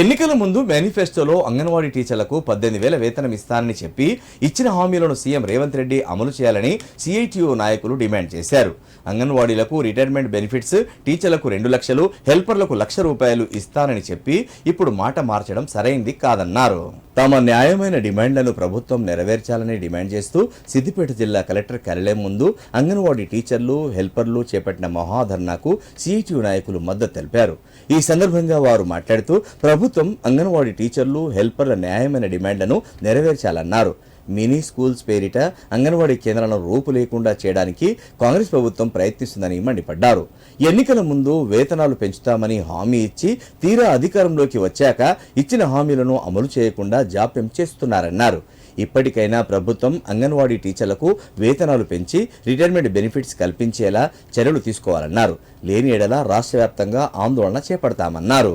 ఎన్నికల ముందు మేనిఫెస్టోలో అంగన్వాడీ టీచర్లకు పద్దెనిమిది వేల వేతనం ఇస్తానని చెప్పి ఇచ్చిన హామీలను సీఎం రేవంత్ రెడ్డి అమలు చేయాలని సిఐటియు నాయకులు డిమాండ్ చేశారు. అంగన్వాడీలకు రిటైర్మెంట్ బెనిఫిట్స్ టీచర్లకు రెండు లక్షలు హెల్పర్లకు లక్ష రూపాయలు ఇస్తానని చెప్పి ఇప్పుడు మాట మార్చడం సరైంది కాదన్నారు. తమ న్యాయమైన డిమాండ్లను ప్రభుత్వం నెరవేర్చాలని డిమాండ్ చేస్తూ సిద్దిపేట జిల్లా కలెక్టర్ కార్యాలయం ముందు అంగన్వాడీ టీచర్లు హెల్పర్లు చేపట్టిన మహాధర్నాకు సిఐటియు నాయకులు మద్దతు తెలిపారు. ఈ సందర్భంగా వారు మాట్లాడుతూ ప్రభుత్వం అంగన్వాడీ టీచర్లు హెల్పర్ల న్యాయమైన డిమాండ్లను నెరవేర్చాలన్నారు. మినీ స్కూల్స్ పేరిట అంగన్వాడీ కేంద్రాలను రూపు లేకుండా చేయడానికి కాంగ్రెస్ ప్రభుత్వం ప్రయత్నిస్తుందని మండిపడ్డారు. ఎన్నికల ముందు వేతనాలు పెంచుతామని హామీ ఇచ్చి తీరా అధికారంలోకి వచ్చాక ఇచ్చిన హామీలను అమలు చేయకుండా జాప్యం చేస్తున్నారన్నారు. ఇప్పటికైనా ప్రభుత్వం అంగన్వాడీ టీచర్లకు వేతనాలు పెంచి రిటైర్మెంట్ బెనిఫిట్స్ కల్పించేలా చర్యలు తీసుకోవాలన్నారు. లేని ఎడల రాష్ట్ర వ్యాప్తంగా ఆందోళన చేపడతామన్నారు.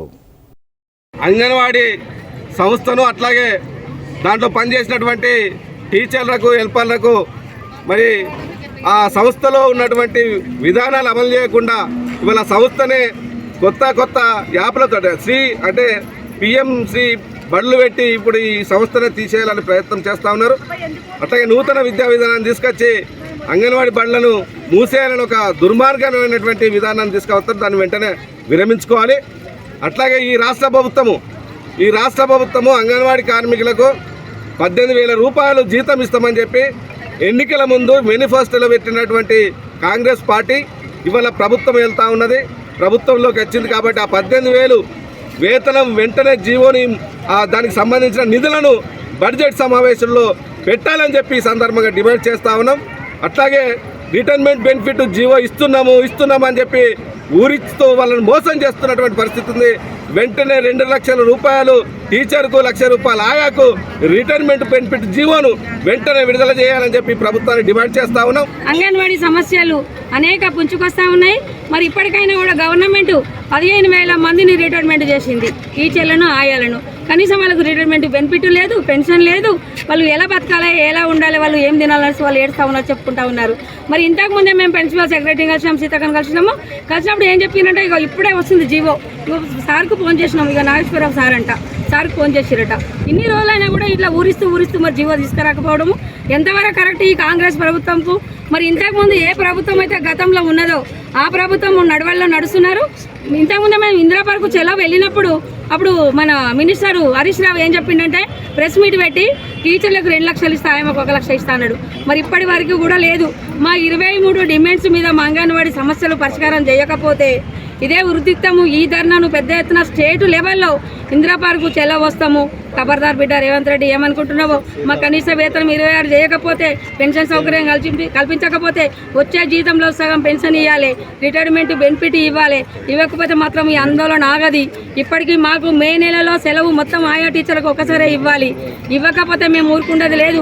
అంగన్వాడీ సంస్థను అట్లాగే దాంట్లో పనిచేసినటువంటి టీచర్లకు హెల్పర్లకు మరి ఆ సంస్థలో ఉన్నటువంటి విధానాలు అమలు చేయకుండా ఇవాళ సంస్థనే కొత్త కొత్త యాప్లతో శ్రీ అంటే పిఎం శ్రీ పెట్టి ఇప్పుడు ఈ సంస్థనే తీసేయాలని ప్రయత్నం చేస్తూ ఉన్నారు. అట్లాగే నూతన విద్యా విధానాన్ని తీసుకొచ్చి అంగన్వాడీ బళ్ళను మూసేయాలని ఒక దుర్మార్గమైనటువంటి విధానాన్ని తీసుకొస్తారు దాన్ని వెంటనే విరమించుకోవాలి. అట్లాగే ఈ రాష్ట్ర ప్రభుత్వము ఈ రాష్ట్ర ప్రభుత్వము అంగన్వాడీ కార్మికులకు పద్దెనిమిది వేల రూపాయలు జీతం ఇస్తామని చెప్పి ఎన్నికల ముందు మేనిఫెస్టోలో పెట్టినటువంటి కాంగ్రెస్ పార్టీ ఇవాళ ప్రభుత్వం వెళ్తా ఉన్నది. ప్రభుత్వంలోకి వచ్చింది కాబట్టి ఆ పద్దెనిమిది వేలు వేతనం వెంటనే జీవోని దానికి సంబంధించిన నిధులను బడ్జెట్ సమావేశంలో పెట్టాలని చెప్పి ఈ సందర్భంగా డిమాండ్ చేస్తా ఉన్నాం. అట్లాగే రిటైర్మెంట్ బెనిఫిట్ జీవో ఇస్తున్నాము ఇస్తున్నామని చెప్పి ఊరిస్తూ వాళ్ళని మోసం చేస్తున్నటువంటి పరిస్థితి ఉంది. వెంటనే రెండు లక్షల రూపాయలు టీచర్కు లక్ష రూపాయలు ఆయాకు రిటైర్మెంట్ బెనిఫిట్ జీవోను వెంటనే విడుదల చేయాలని చెప్పి ప్రభుత్వాన్ని డిమాండ్ చేస్తా ఉన్నాం. అంగన్వాడీ సమస్యలు అనేక పుంచుకొస్తా ఉన్నాయి. మరి ఇప్పటికైనా కూడా గవర్నమెంట్ పదిహేను వేల మందిని రిటైర్మెంట్ చేసింది. టీచర్లను ఆయాలను. కనీసం వాళ్ళకు రిటైర్మెంట్ బెనిఫిట్ లేదు పెన్షన్ లేదు. వాళ్ళు ఎలా బతకాలి ఎలా ఉండాలి వాళ్ళు ఏం తినాలని వాళ్ళు ఏడుస్తా ఉన్నారు చెప్పుకుంటా ఉన్నారు. మరి ఇంతకుముందే మేము ప్రిన్సిపల్ సెక్రటరీ కలిసినాం సీతక్కని కలిసినాము. కలిసినప్పుడు ఏం చెప్పినంటే ఇక ఇప్పుడే వస్తుంది జీవో. సార్కు ఫోన్ చేసినాం ఇక నాగేశ్వరరావు సార్ అంట సార్కు ఫోన్ చేసిరట. ఇన్ని రోజులైనా కూడా ఇట్లా ఊరిస్తూ ఊరిస్తూ మరి జీవో తీసుకురాకపోవడము ఎంతవరకు కరెక్ట్ ఈ కాంగ్రెస్ ప్రభుత్వంకు? మరి ఇంతకుముందు ఏ ప్రభుత్వం అయితే గతంలో ఉన్నదో ఆ ప్రభుత్వం నడవల్లో నడుస్తున్నారు. ఇంతకుముందు మేము ఇందిరా పార్కు చెలవు వెళ్ళినప్పుడు అప్పుడు మన మినిస్టరు హరీష్ రావు ఏం చెప్పిండంటే ప్రెస్ మీట్ పెట్టి టీచర్లకు రెండు లక్షలు ఇస్తా ఒక లక్ష ఇస్తా అన్నాడు. మరి ఇప్పటి వరకు కూడా లేదు. మా ఇరవై మూడు డిమాండ్స్ మీద మా అంగన్వాడీ సమస్యలు పరిష్కారం చేయకపోతే ఇదే వృత్తిత్వము ఈ ధర్నాను పెద్ద ఎత్తున స్టేట్ లెవెల్లో ఇందిరా పార్కు వస్తాము ఖబర్దార్ బిడ్డ రేవంత్ రెడ్డి ఏమనుకుంటున్నావో? మా కనీస వేతనం ఇరవై ఆరు చేయకపోతే పెన్షన్ సౌకర్యం కల్పించి కల్పించకపోతే వచ్చే జీతంలో సగం పెన్షన్ ఇవ్వాలి రిటైర్మెంట్ బెనిఫిట్ ఇవ్వాలి. ఇవ్వకపోతే మాత్రం ఈ ఆందోళన ఆగది. ఇప్పటికీ మాకు మే నెలలో సెలవు మొత్తం ఆయా టీచర్లకు ఒకసారి ఇవ్వాలి. ఇవ్వకపోతే మేము ఊరుకుండేది లేదు.